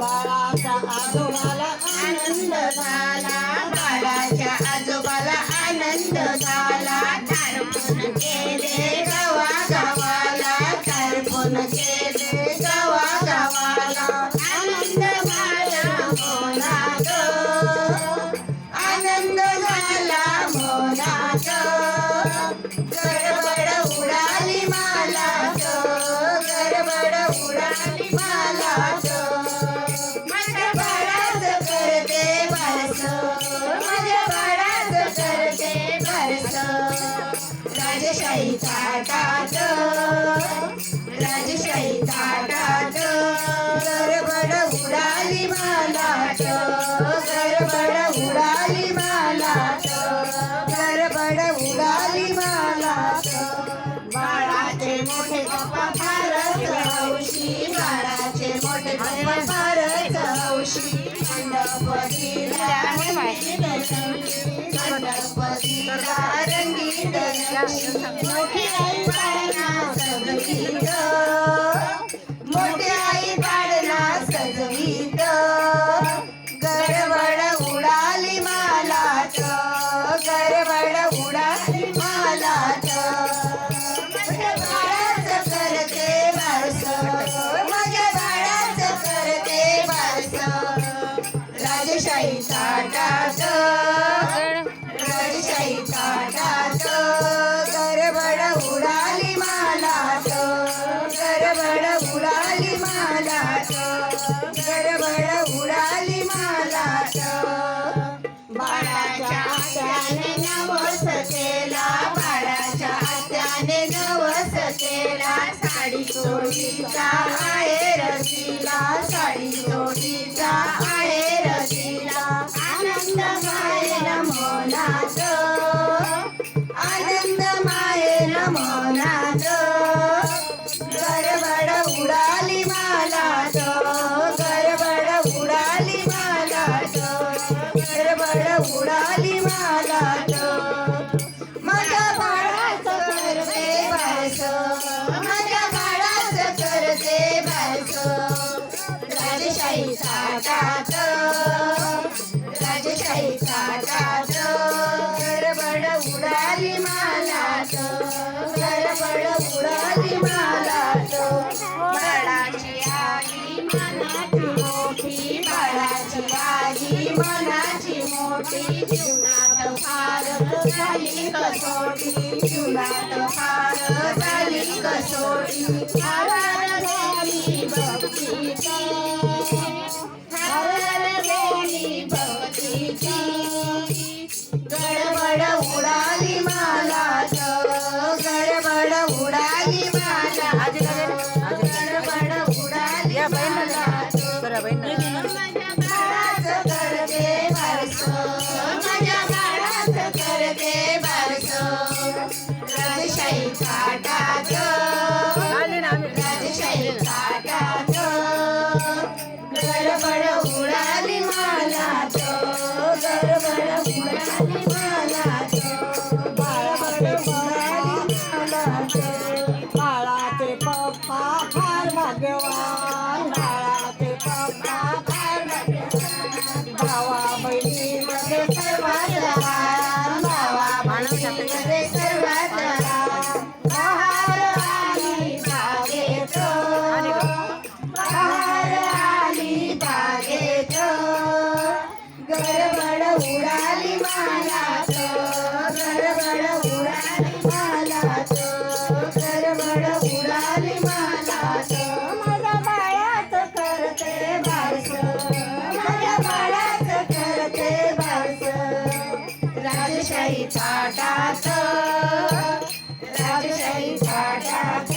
बाळाचा आजोबाला आनंद झाला. राजशाही ताटात राजशाही ताटात ที่ไรไปนา नवस केला साडी चोरीचा आहे रसिला. साडी चोरीचा आहे रसिला. आनंद मायेल मोनाच. आनंद मायेल मोनाच. गडबड उडाली मालाच. गडबड उडाली मालाच. गडबड उडाली मालाच. राजशाही ताटात राजशाही ताटात गडबड उडाली मालाच गडबड उडाली बाळाची आई मनाची मोठी बाळाची आई मनाची मोठी जीवनात फार झाली कसोटी जीवनात फार झाली कसोटी बाळाचं करते बारस राजशाही उडाली मालाच गडबड उडाली गडबड उडाली माझ्या करते बारस माझ्या करते बारस राजशाही ताटात राजशाही ताटात